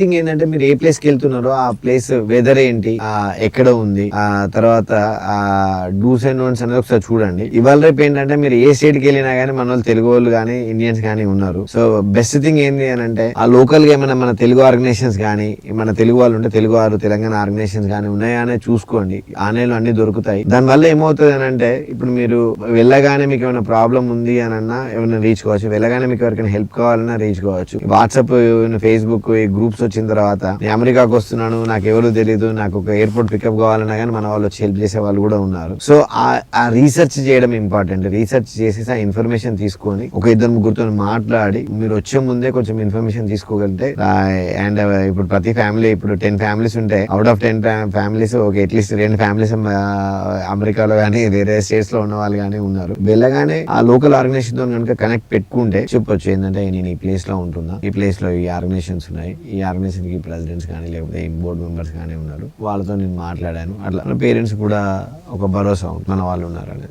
Thing ఏంటంటే మీరు ఏ ప్లేస్కి వెళ్తున్నారో ఆ ప్లేస్ వెదర్ ఏంటి ఆ ఎక్కడ ఉంది ఆ తర్వాత ఆ డూస్ అండ్ డోన్స్ అనేది ఒకసారి చూడండి. ఇవాళ రేపు ఏంటంటే మీరు ఏ స్టేట్కి వెళ్ళినా గానీ మన వాళ్ళు తెలుగు వాళ్ళు కానీ ఇండియన్స్ కానీ ఉన్నారు. సో బెస్ట్ థింగ్ ఏంటి అని అంటే ఆ లోకల్గా ఏమైనా మన తెలుగు ఆర్గనైజేషన్స్ కానీ మన తెలుగు వాళ్ళు ఉంటే తెలుగు వారు తెలంగాణ ఆర్గనైజేషన్స్ కానీ ఉన్నాయా అనేది చూసుకోండి. ఆన్లైన్ అన్ని దొరుకుతాయి. దాని వల్ల ఏమవుతుంది అని అంటే ఇప్పుడు మీరు వెళ్ళగానే మీకు ఏమైనా ప్రాబ్లం ఉంది అని అన్నా ఏమైనా రీచ్ కావచ్చు. వెళ్ళగానే మీకు ఎవరికైనా హెల్ప్ కావాలన్నా రీచ్ కావచ్చు. వాట్సాప్ ఫేస్బుక్ ఈ గ్రూప్స్ వచ్చిన తర్వాత నేను అమెరికాకు వస్తున్నాను నాకు ఎవరు తెలియదు నాకు ఒక ఎయిర్పోర్ట్ పికప్ కావాలన్నా కానీ మన వాళ్ళు వచ్చి హెల్ప్ చేసే వాళ్ళు కూడా ఉన్నారు. సో ఆ రీసెర్చ్ చేయడం ఇంపార్టెంట్ రీసెర్చ్ చేసేసి ఆ ఇన్ఫర్మేషన్ తీసుకొని ఒక ఇద్దరు ముగ్గురుతో మాట్లాడి మీరు వచ్చే ముందే కొంచెం ఇన్ఫర్మేషన్ తీసుకోగలిగితే అండ్ uh, ఇప్పుడు ప్రతి ఫ్యామిలీ ఇప్పుడు టెన్ ఫ్యామిలీస్ ఉంటాయి అవుట్ ఆఫ్ టెన్ ఫ్యామిలీస్ ఒక అట్లీస్ట్ రెండు ఫ్యామిలీస్ uh, అమెరికాలో కానీ వేరే స్టేట్స్లో ఉన్న వాళ్ళు కానీ ఉన్నారు. వెళ్ళగానే ఆ లోకల్ ఆర్గనైజేషన్తో కనుక కనెక్ట్ పెట్టుకుంటే చెప్పొచ్చు ఏంటంటే నేను ఈ ప్లేస్లో ఉంటున్నా. ఈ ప్లేస్లో ఈ ఆర్గనైజేషన్స్ ఉన్నాయి. ఈ ఆర్గనైజేషన్కి ప్రెసిడెంట్స్ కానీ లేకపోతే బోర్డు మెంబర్స్ కానీ ఉన్నారు. వాళ్ళతో నేను మాట్లాడాను. అట్లా పేరెంట్స్ కూడా ఒక భరోసా ఉంది మన వాళ్ళు ఉన్నారు అనేది